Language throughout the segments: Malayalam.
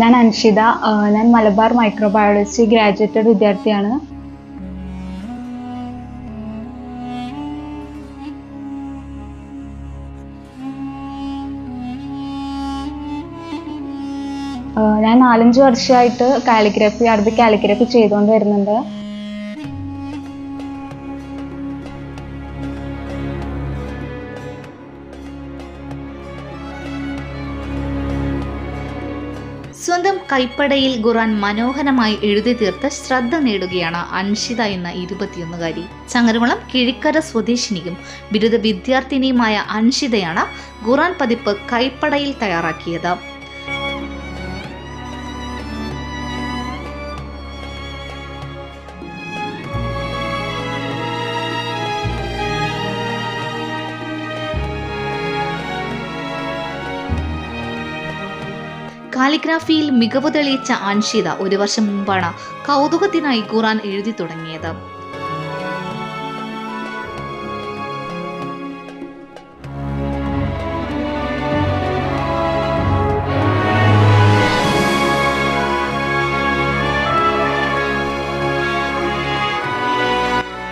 ഞാൻ അൻഷിത ഞാൻ മലബാർ മൈക്രോബയോളജി ഗ്രാജുവേറ്റഡ് വിദ്യാർത്ഥിയാണ്. ഞാൻ നാലഞ്ച് വർഷമായിട്ട് കാലിഗ്രഫി അറബി കാലിഗ്രഫി ചെയ്തുകൊണ്ട് വരുന്നുണ്ട്. സ്വന്തം കൈപ്പടയിൽ ഖുറാൻ മനോഹരമായി എഴുതി തീർത്ത് ശ്രദ്ധ നേടുകയാണ് അൻഷിത എന്ന ഇരുപത്തിയൊന്നുകാരി. ചങ്ങരകുളം കിഴിക്കര സ്വദേശിനിയും ബിരുദ വിദ്യാർത്ഥിനിയുമായ അൻഷിതയാണ് ഖുറാൻ പതിപ്പ് കൈപ്പടയിൽ തയ്യാറാക്കിയത്. കാലിഗ്രാഫിയിൽ മികവ് തെളിയിച്ച അൻഷിത ഒരു വർഷം മുമ്പാണ് കൗതുകത്തിനായി ഖുറാൻ എഴുതി തുടങ്ങിയത്.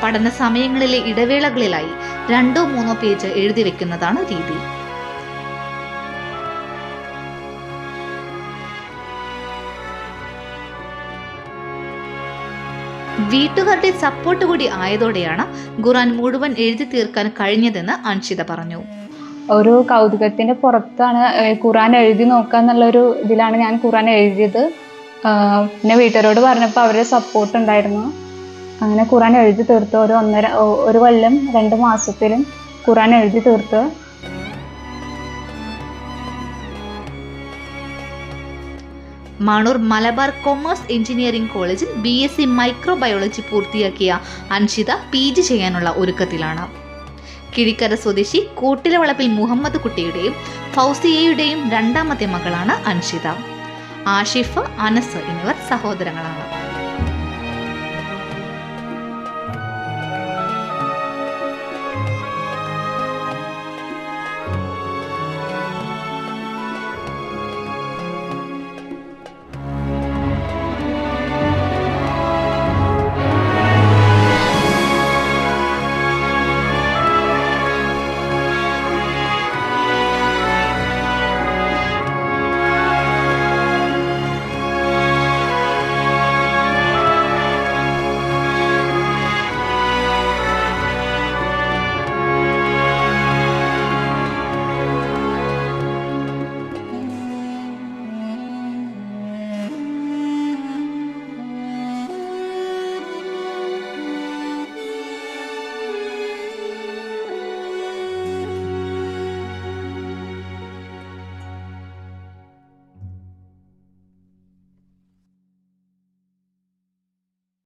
പഠന സമയങ്ങളിലെ ഇടവേളകളിലായി രണ്ടോ മൂന്നോ പേജ് എഴുതി വെക്കുന്നതാണ് രീതി. വീട്ടുകാരുടെ സപ്പോർട്ട് കൂടി ആയതോടെയാണ് ഖുറാൻ മുഴുവൻ എഴുതി തീർക്കാൻ കഴിഞ്ഞതെന്ന് അൻഷിത പറഞ്ഞു. ഒരു കൗതുകത്തിന്റെ പുറത്താണ് ഖുറാൻ എഴുതി നോക്കുക എന്നുള്ളൊരു ഇതിലാണ് ഞാൻ ഖുറാൻ എഴുതിയത്. പിന്നെ വീട്ടുകാരോട് പറഞ്ഞപ്പോൾ അവരുടെ സപ്പോർട്ട് ഉണ്ടായിരുന്നു. അങ്ങനെ ഖുറാൻ എഴുതി തീർത്തു ഒരു ഒന്നര ഒരു കൊല്ലം രണ്ട് മാസത്തിലും ഖുറാൻ എഴുതി തീർത്തു. മാണൂർ മലബാർ കൊമേഴ്സ് എഞ്ചിനീയറിംഗ് കോളേജിൽ ബി എസ് സി മൈക്രോബയോളജി പൂർത്തിയാക്കിയ അൻഷിത പി ജി ചെയ്യാനുള്ള ഒരുക്കത്തിലാണ്. കിഴിക്കര സ്വദേശി കൂട്ടിലവളപ്പിൽ മുഹമ്മദ് കുട്ടിയുടെയും ഫൗസിയയുടെയും രണ്ടാമത്തെ മകളാണ് അൻഷിത. ആഷിഫ് അനസ് എന്നിവർ സഹോദരങ്ങളാണ്.